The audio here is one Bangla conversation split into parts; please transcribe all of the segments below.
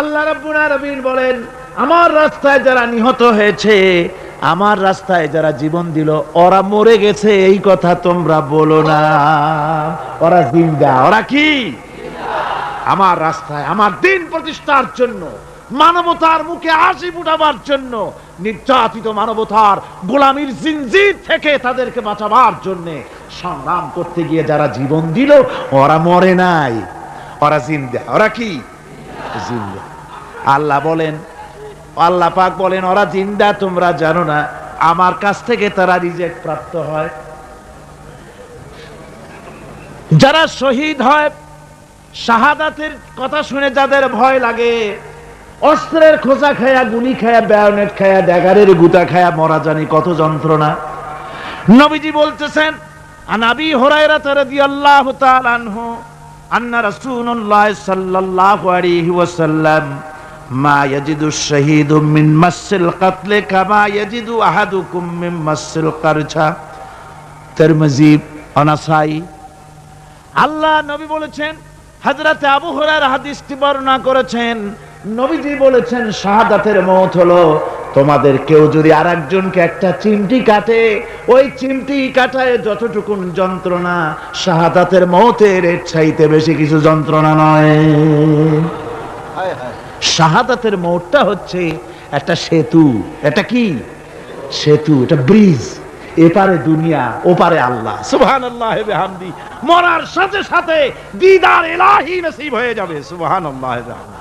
আল্লাহ রাব্বুল বলেন, আমার রাস্তায় যারা নিহত হয়েছে, আমার রাস্তায় যারা জীবন দিল, ওরা মরে গেছে, এই কথা তোমরা বলো না। ওরা জিন্দা, ওরা কি? আমার রাস্তায়, আমার দিন প্রতিষ্ঠার জন্য, মানবতার মুখে হাসি ফুটাবার জন্য, নির্যাতিত মানবতার গোলামীর জিনজির থেকে তাদেরকে বাঁচাবার জন্য সংগ্রাম করতে গিয়ে যারা জীবন দিল, ওরা মরে নাই। ওরা জিন্দা, ওরা কি? জিন্দা। আল্লাহ বলেন, আল্লাহ পাক বলেন, ওরা জিন্দা, তোমরা জানো না। আমার কাছ থেকে তারা রিজেক্ট প্রাপ্ত হয়। যারা শহীদ হয়, শাহাদাতের কথা শুনে যাদের ভয় লাগে, অস্ত্রের খোঁচা খায়া, গুলি খায়া ব্যায়নেট খায়া ড্যাগারের গুতা খায়া মরা জানি কত যন্ত্রণা। নবীজি বলতেছেন আনাবি হোরাইরা রাদিয়াল্লাহু তাআলা আনহু আন্না রাসূলুল্লাহ সাল্লাল্লাহু আলাইহি ওয়াসাল্লাম, মা ইয়াজিদু শাহীদু মিন মাসিল কাতল কামা ইয়াজিদু আহাদুকুম মিন অনাসাই। আল্লাহ নবী বলেছেন, হযরতে আবু হুরায়রা হাদিসটি বর্ণনা করেছেন, নবীজি বলেছেন, শাহাদাতের মত হলো তোমাদের কেউ যদি আরেকজনকে একটা চিমটি কাটে ওই চিমটি কাটায় যতটুকুন যন্ত্রণা শাহাদাতের মতের এর চাইতে বেশি কিছু যন্ত্রণা নয়। শাহাদাতের মৌটটা হচ্ছে একটা সেতু। এটা কি? সেতু এটা ব্রিজ। এপারে দুনিয়া ওপারে আল্লাহ। সুবহানাল্লাহ বিহামদি। মরার সাথে সাথে দিদার ইলাহি নসিব হয়ে যাবে। সুবহানাল্লাহ বিহামদি।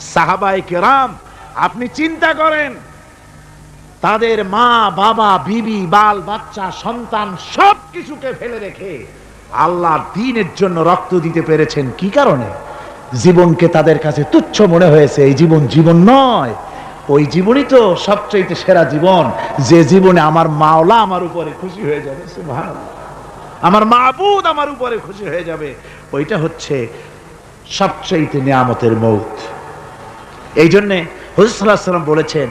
সাহাবাই কেরাম আপনি চিন্তা করেন, তাদের মা, বাবা, বিবি, বাল, বাচ্চা, সন্তান সব কিছুকে ফেলে রেখে আল্লাহ দিনের জন্য রক্ত দিতে পেরেছেন। কি কারণে? জীবনকে তাদের কাছে তুচ্ছ মনে হয়েছে, এই জীবন জীবন নয়। ওই জীবনই তো সবচেয়ে সেরা জীবন। যে জীবনে আমার মাওলা আমার উপরে খুশি হয়ে যাবে। আমার মাবুদ আমার উপরে খুশি হয়ে যাবে। ওইটা হচ্ছে সবচেয়ে নিয়ামতের মৌত। এই জন্যে হুজুর সাল্লাহ সাল্লাম বলেছেন